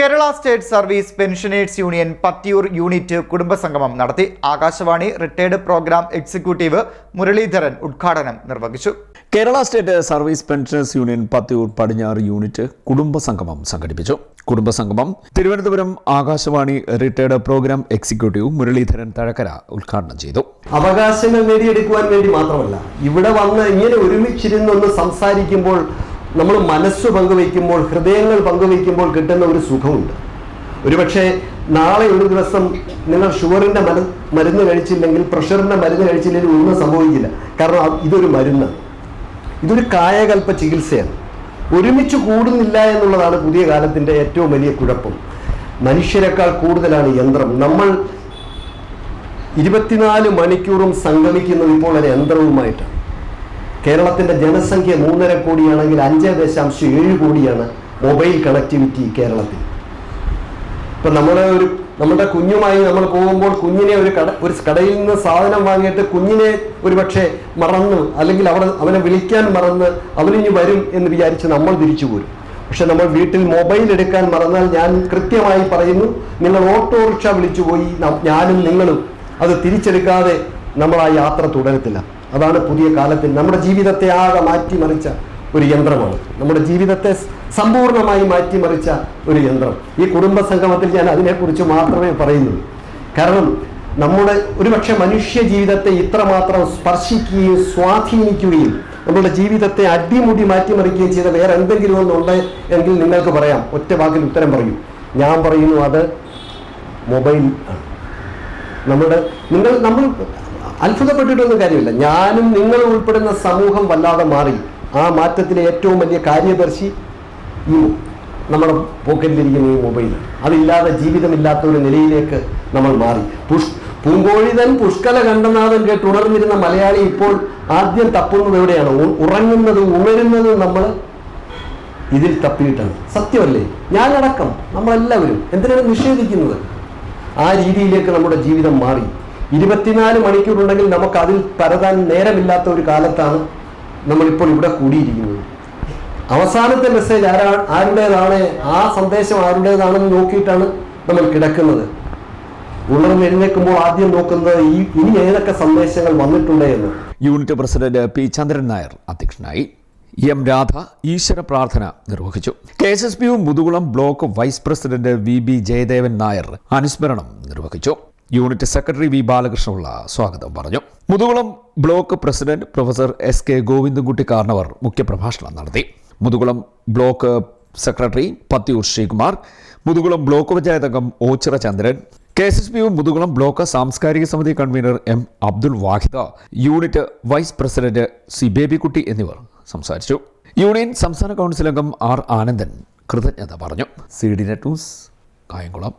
Kerala state service pensioners union Pathiyoor unit കുടുംബസംഗമം നടത്തി. Akashvani retired programme executive Muraleedharan ഉദ്ഘാടനം നിർവഹിച്ചു. Kerala state service pensioners union Pathiyoor പടിഞ്ഞാറ് unit കുടുംബസംഗമം സംഘടിപ്പിച്ചു. കുടുംബസംഗമം Thiruvananthapuram Akashvani retired programme executive Muraleedharan Thazhakkara ഉദ്ഘാടനം ചെയ്തു. അവകാശങ്ങൾ നേടിയെടുക്കുവാൻ വേണ്ടി മാത്രമല്ല ഇവിടെ വന്ന് ഇങ്ങനെ ഒരുമിച്ചിരുന്നൊന്ന് സംസാരിക്കുമ്പോൾ നമ്മൾ മനസ്സ് പങ്കുവയ്ക്കുമ്പോൾ ഹൃദയങ്ങൾ പങ്കുവയ്ക്കുമ്പോൾ കിട്ടുന്ന ഒരു സുഖമുണ്ട്. ഒരുപക്ഷെ നാളെ ഒരു ദിവസം നിങ്ങൾ ഷുഗറിന്റെ മരു മരുന്ന് കഴിച്ചില്ലെങ്കിൽ പ്രഷറിന്റെ മരുന്ന് കഴിച്ചില്ലെങ്കിൽ ഒന്നും സംഭവിക്കില്ല. കാരണം ഇതൊരു മരുന്ന്. ഇതൊരു കായകൽപ്പ ചികിത്സയാണ്. ഒരുമിച്ച് കൂടുന്നില്ല എന്നുള്ളതാണ് പുതിയ കാലത്തിന്റെ ഏറ്റവും വലിയ കുഴപ്പം. മനുഷ്യരെക്കാൾ കൂടുതലാണ് യന്ത്രം. നമ്മൾ ഇരുപത്തിനാല് മണിക്കൂറും സംഗമിക്കുന്നത് ഇപ്പോൾ ഒരു യന്ത്രവുമായിട്ടാണ്. കേരളത്തിന്റെ ജനസംഖ്യ മൂന്നര കോടിയാണെങ്കിൽ അഞ്ച് ദശാംശം ഏഴ് കോടിയാണ് മൊബൈൽ കണക്ടിവിറ്റി കേരളത്തിൽ. ഇപ്പൊ നമ്മുടെ ഒരു നമ്മുടെ കുഞ്ഞുമായി നമ്മൾ പോകുമ്പോൾ കുഞ്ഞിനെ ഒരു കട ഒരു കടയിൽ നിന്ന് സാധനം വാങ്ങിയിട്ട് കുഞ്ഞിനെ ഒരു പക്ഷേ മറന്ന് അല്ലെങ്കിൽ അവിടെ അവനെ വിളിക്കാൻ മറന്ന് അവനിഞ്ഞ് വരും എന്ന് വിചാരിച്ച് നമ്മൾ തിരിച്ചു പോരും. പക്ഷെ നമ്മൾ വീട്ടിൽ മൊബൈൽ എടുക്കാൻ മറന്നാൽ ഞാൻ കൃത്യമായി പറയുന്നു നിങ്ങൾ ഓട്ടോറിക്ഷ വിളിച്ചു പോയി ഞാനും നിങ്ങളും അത് തിരിച്ചെടുക്കാതെ നമ്മൾ ആ യാത്ര തുടരത്തില്ല. അതാണ് പുതിയ കാലത്തിൽ നമ്മുടെ ജീവിതത്തെ ആകെ മാറ്റിമറിച്ച ഒരു യന്ത്രമാണ്. നമ്മുടെ ജീവിതത്തെ സമ്പൂർണമായി മാറ്റിമറിച്ച ഒരു യന്ത്രം. ഈ കുടുംബ സംഗമത്തിൽ ഞാൻ അതിനെക്കുറിച്ച് മാത്രമേ പറയുന്നുള്ളൂ. കാരണം നമ്മുടെ ഒരുപക്ഷെ മനുഷ്യ ജീവിതത്തെ ഇത്രമാത്രം സ്പർശിക്കുകയും സ്വാധീനിക്കുകയും നമ്മുടെ ജീവിതത്തെ അടിമുടി മാറ്റിമറിക്കുകയും ചെയ്ത വേറെ എന്തെങ്കിലും ഒന്നുണ്ട് എങ്കിൽ നിങ്ങൾക്ക് പറയാം. ഒറ്റ വാക്കിൽ ഉത്തരം പറയൂ. ഞാൻ പറയുന്നു അത് മൊബൈൽ ആണ്. നമ്മുടെ നിങ്ങൾ നമ്മൾ അത്ഭുതപ്പെട്ടിട്ടൊന്നും കാര്യമില്ല. ഞാനും നിങ്ങൾ ഉൾപ്പെടുന്ന സമൂഹം വല്ലാതെ മാറി. ആ മാറ്റത്തിലെ ഏറ്റവും വലിയ കാര്യദർശി ഈ നമ്മുടെ പോക്കറ്റിലിരിക്കുന്ന ഈ മൊബൈൽ. അതില്ലാതെ ജീവിതമില്ലാത്ത ഒരു നിലയിലേക്ക് നമ്മൾ മാറി. പുഷ് പൂങ്കോഴിതൻ പുഷ്കല കണ്ടനാഥൻ കേട്ട് ഉണർന്നിരുന്ന മലയാളി ഇപ്പോൾ ആദ്യം തപ്പുന്നത് എവിടെയാണ്? ഉറങ്ങുന്നതും ഉണരുന്നതും നമ്മൾ ഇതിൽ തപ്പിയിട്ടാണ്. സത്യമല്ലേ? ഞാനടക്കം നമ്മളെല്ലാവരും എന്തിനാണ് നിഷേധിക്കുന്നത്? ആ രീതിയിലേക്ക് നമ്മുടെ ജീവിതം മാറി. ഇരുപത്തിനാല് മണിക്കൂറുണ്ടെങ്കിൽ നമുക്ക് അതിൽ പരതാൻ നേരമില്ലാത്ത ഒരു കാലത്താണ് നമ്മളിപ്പോൾ ഇവിടെ കൂടിയിരിക്കുന്നത്. അവസാനത്തെ മെസ്സേജ് ആരാ ആരുടേതാണ് ആ സന്ദേശം ആരുടേതാണെന്ന് നോക്കിയിട്ടാണ് നമ്മൾ കിടക്കുന്നത്. ഉണർന്ന് എഴുന്നേൽക്കുമ്പോൾ ആദ്യം നോക്കുന്നത് ഈ ഇനി ഏതൊക്കെ സന്ദേശങ്ങൾ വന്നിട്ടുണ്ട് എന്ന്. Unit president P Chandran Nair അധ്യക്ഷനായി എം രാധ ഈശ്വര പ്രാർത്ഥന നിർവഹിച്ചു. K S S P Muthukulam block vice president V B Jayadevan Nair അനുസ്മരണം നിർവഹിച്ചു. യൂണിറ്റ് സെക്രട്ടറി വി ബാലകൃഷ്ണപിള്ള സ്വാഗതം പറഞ്ഞു. Muthukulam block president professor S K Govindankutty Karnavar മുഖ്യപ്രഭാഷണം നടത്തി. Muthukulam block secretary Pathiyoor Sreekumar Muthukulam block panchayat അംഗം Ochira Chandran K S S P Muthukulam block സാംസ്കാരിക സമിതി convener M Abdul Vahida unit vice president C Babykutty എന്നിവർ സംസാരിച്ചു. Union സംസ്ഥാന council അംഗം R Anandan കൃതജ്ഞത പറഞ്ഞു. C D net news Kayamkulam.